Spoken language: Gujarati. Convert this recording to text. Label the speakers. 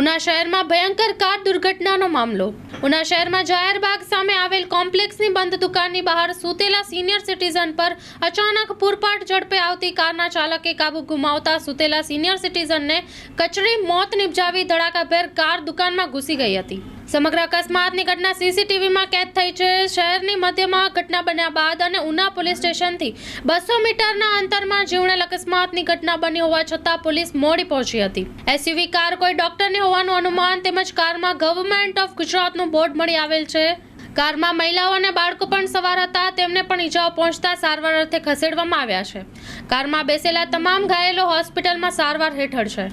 Speaker 1: ઉના શહેરમાં ભયંકર કાર દુર્ઘટનાનો મામલો. ઉના શહેરમાં જાહેરબાગ સામે આવેલ કોમ્પ્લેક્સની બંધ દુકાનની બહાર સૂતેલા સિનિયર સિટીઝન પર અચાનક પૂરપાટ ઝડપે આવતી કારના ચાલકે કાબુ ગુમાવતા સૂતેલા સિનિયર સિટીઝનને કચડી મોત નિપજાવી ધડાકાભેર કાર દુકાનમાં ઘૂસી ગઈ હતી. સમગ્ર અકસ્માતની ઘટના સીસીટીવીમાં કેદ થઈ છે. શહેરની મધ્યમાં ઘટના બન્યા બાદ અને ઉના પોલીસ સ્ટેશનથી બસો મીટરના અંતરમાં જીવણેલ અકસ્માતની ઘટના બની હોવા છતાં પોલીસ મોડી પહોંચી હતી. એસયુવી કાર કોઈ ડોક્ટરની હોવાનું અનુમાન તેમજ કારમાં ગવર્મેન્ટ ઓફ ગુજરાતનું બોર્ડ મળી આવેલ છે. કારમાં મહિલાઓ અને બાળકો પણ સવાર હતા. તેમને પણ ઈજાઓ પહોંચતા સારવાર અર્થે ખસેડવામાં આવ્યા છે. કારમાં બેસેલા તમામ ઘાયલો હોસ્પિટલમાં સારવાર હેઠળ છે.